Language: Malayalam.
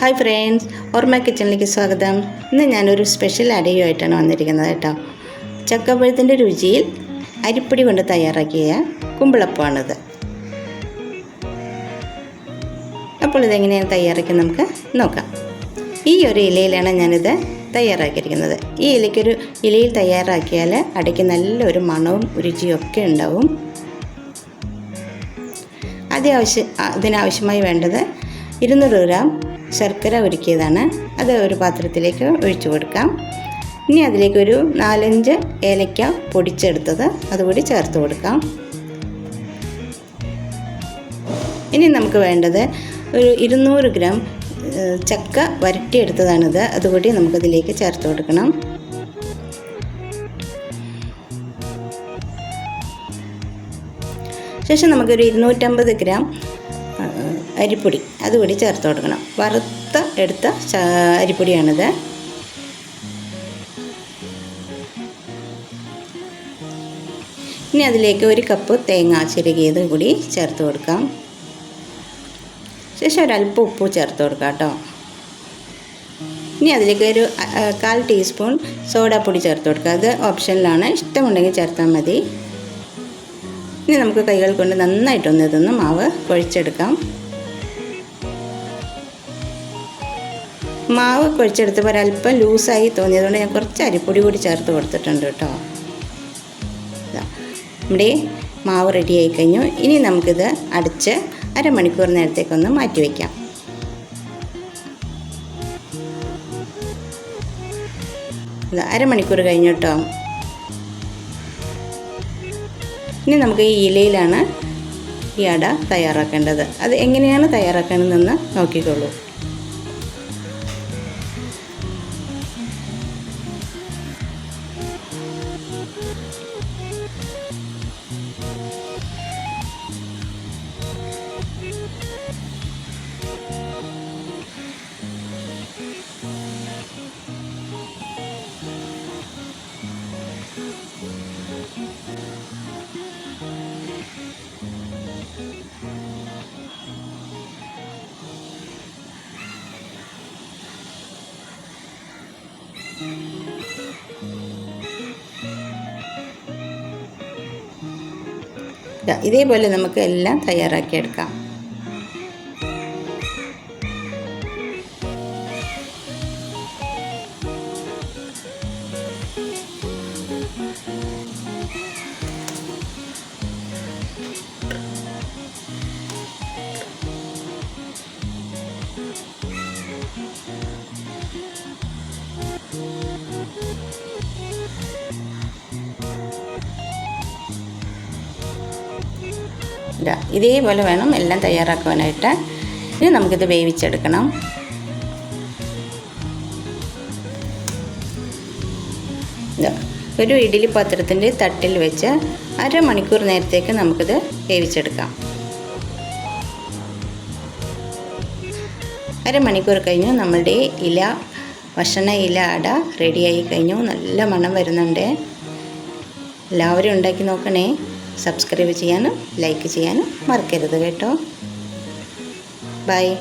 ഹായ് ഫ്രണ്ട്സ് ഓർമ്മ കിച്ചണിലേക്ക് സ്വാഗതം. ഇന്ന് ഞാനൊരു സ്പെഷ്യൽ അടയുമായിട്ടാണ് വന്നിരിക്കുന്നത് കേട്ടോ. ചക്കപ്പഴത്തിന്റെ രുചിയിൽ അരിപ്പൊടി കൊണ്ട് തയ്യാറാക്കിയ കുമ്പിളപ്പമാണിത്. അപ്പോൾ ഇതെങ്ങനെയാണ് തയ്യാറാക്കി നമുക്ക് നോക്കാം. ഈ ഒരു ഇലയിലാണ് ഞാനിത് തയ്യാറാക്കിയിരിക്കുന്നത്. ഈ ഇലയ്ക്കൊരു ഇലയിൽ തയ്യാറാക്കിയാൽ അടയ്ക്ക് നല്ലൊരു മണവും രുചിയും ഒക്കെ ഉണ്ടാവും. അത്യാവശ്യം അതിനാവശ്യമായി വേണ്ടത് ഇരുന്നൂറ് ഗ്രാം ശർക്കര ഒരുക്കിയതാണ്. അത് ഒരു പാത്രത്തിലേക്ക് ഒഴിച്ചു കൊടുക്കാം. ഇനി അതിലേക്ക് ഒരു നാലഞ്ച് ഏലക്ക പൊടിച്ചെടുത്തത് അതുകൂടി ചേർത്ത് കൊടുക്കാം. ഇനി നമുക്ക് വേണ്ടത് ഒരു ഇരുന്നൂറ് ഗ്രാം ചക്ക വരട്ടിയെടുത്തതാണിത്. അതുകൂടി നമുക്കതിലേക്ക് ചേർത്ത് കൊടുക്കണം. ശേഷം നമുക്കൊരു ഇരുന്നൂറ്റമ്പത് ഗ്രാം അരിപ്പൊടി അതുകൂടി ചേർത്ത് കൊടുക്കണം. വറുത്ത എടുത്ത അരിപ്പൊടിയാണിത്. ഇനി അതിലേക്ക് ഒരു കപ്പ് തേങ്ങ ചിരകിയത് കൂടി ചേർത്ത് കൊടുക്കാം. ശേഷം ഒരല്പം ഉപ്പ് ചേർത്ത് കൊടുക്കാം കേട്ടോ. ഇനി അതിലേക്ക് ഒരു കാൽ ടീസ്പൂൺ സോഡാപ്പൊടി ചേർത്ത് കൊടുക്കുക അത് ഓപ്ഷനിലാണ്. ഇഷ്ടമുണ്ടെങ്കിൽ ചേർത്താൽ മതി. ഇനി നമുക്ക് കൈകൾ കൊണ്ട് നന്നായിട്ടൊന്ന് ഇതൊന്ന് മാവ് കുഴച്ചെടുക്കാം. മാവ് കുഴച്ചെടുത്തപ്പോൾ ഒരല്പം ലൂസായി തോന്നിയതുകൊണ്ട് ഞാൻ കുറച്ച് അരിപ്പൊടി കൂടി ചേർത്ത് കൊടുത്തിട്ടുണ്ട് കേട്ടോ. നമ്മുടെ മാവ് റെഡിയായി കഴിഞ്ഞു. ഇനി നമുക്കിത് അടച്ച് അരമണിക്കൂർ നേരത്തേക്കൊന്ന് മാറ്റി വയ്ക്കാം അരമണിക്കൂർ കഴിഞ്ഞു കേട്ടോ. ഇനി നമുക്ക് ഈ ഇലയിലാണ് ഈ അട തയ്യാറാക്കേണ്ടത്. അത് എങ്ങനെയാണ് തയ്യാറാക്കേണ്ടതെന്ന് നോക്കിക്കോളൂ. ഇതേപോലെ നമുക്ക് എല്ലാം തയ്യാറാക്കിയെടുക്കാം. ഇതേപോലെ വേണം എല്ലാം തയ്യാറാക്കുവാനായിട്ട്. ഇനി നമുക്കിത് വേവിച്ചെടുക്കണം. ഒരു ഇഡ്ഡലി പാത്രത്തിന്റെ തട്ടിൽ വെച്ച് അരമണിക്കൂർ നേരത്തേക്ക് നമുക്കിത് വേവിച്ചെടുക്കാം. അരമണിക്കൂർ കഴിഞ്ഞു നമ്മളുടെ ഇല ഭക്ഷണ ഇല അട റെഡിയായി കഴിഞ്ഞു. നല്ല മണം വരുന്നുണ്ട്. എല്ലാവരും ഉണ്ടാക്കി നോക്കണേ. സബ്സ്ക്രൈബ് ചെയ്യാനും ലൈക്ക് ചെയ്യാനും മറക്കരുത് കേട്ടോ. ബൈ.